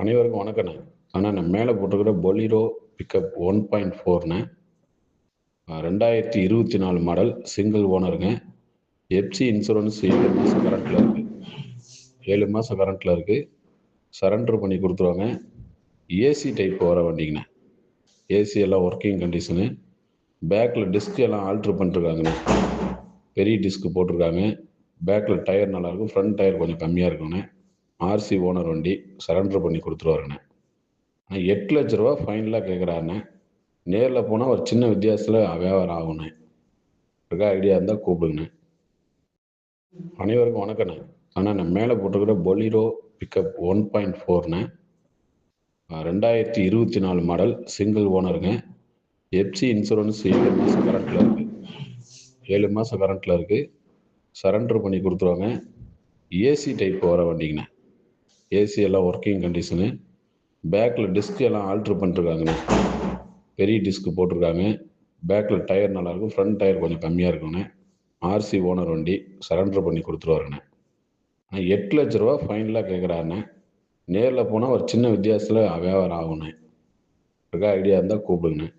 அனைவருக்கும் வணக்கண்ணே. ஆனால் நான் மேலே போட்டிருக்கிற பொலிரோ பிக்கப் ஒன் பாயிண்ட் ஃபோர்ண்ணே ரெண்டாயிரத்தி இருபத்தி நாலு மாடல் சிங்கிள் ஓனருங்க எஃப்சி இன்சூரன்ஸ் ஏழு மாதம் கரண்ட்டில் இருக்குது ஏழு மாதம் கரண்ட்டில் இருக்குது சரண்டர் பண்ணி கொடுத்துருவாங்க. ஏசி டைப் வர வண்டிங்கண்ணே. ஏசி எல்லாம் ஒர்க்கிங் கண்டிஷனு பேக்கில் டிஸ்க் எல்லாம் ஆல்ட்ரு பண்ணிருக்காங்கண்ணே. பெரிய டிஸ்க் போட்டிருக்காங்க. பேக்கில் டயர் நல்லாயிருக்கும் ஃப்ரண்ட் டயர் கொஞ்சம் கம்மியாக இருக்குண்ணே ஆர்சி ஓனர் வண்டி சரண்டர் பண்ணி கொடுத்துருவாருண்ணே. ஆனால் எட்டு லட்ச ரூபா ஃபைனலாக கேட்குறாருண்ணே நேரில் போனால் ஒரு சின்ன வித்தியாசத்தில் வியாபாரம் ஆகுண்ணே இருக்கா ஐடியா இருந்தால் கூப்பிடுங்கண்ணே. அனைவருக்கும் வணக்கண்ணே. ஆனால் நான் மேலே போட்டிருக்கிற பொலிரோ பிக்கப் ஒன் பாயிண்ட் ஃபோர்ண்ணே ரெண்டாயிரத்தி இருபத்தி நாலு மாடல் சிங்கிள் ஓனருங்க எஃப்சி இன்சூரன்ஸ் ஏழு மாதம் கரண்ட்டில் இருக்குது ஏழு மாதம் கரண்ட்டில் இருக்குது சரண்டர் பண்ணி கொடுத்துருவாங்க. ஏசி டைப் வர வண்டிங்கண்ணே. ஏசி எல்லாம் ஒர்க்கிங் கண்டிஷனு பேக்கில் டிஸ்க் எல்லாம் ஆல்ட்ரு பண்ணிருக்காங்கண்ணே பெரிய டிஸ்க் போட்டிருக்காங்க. பேக்கில் டயர் நல்லாயிருக்கும். ஃப்ரண்ட் டயர் கொஞ்சம் கம்மியாக இருக்குண்ணே ஆர்சி ஓனர் வண்டி சரண்டர் பண்ணி கொடுத்துருவாருண்ணே. ஆனால் எட்டு லட்ச ரூபா ஃபைனலாக கேட்குறாருண்ணே நேரில் போனால் ஒரு சின்ன வித்தியாசத்தில் வியாபாரம் ஆகுண்ணே இருக்கா ஐடியா இருந்தால் கூப்பிடுங்கண்ணே.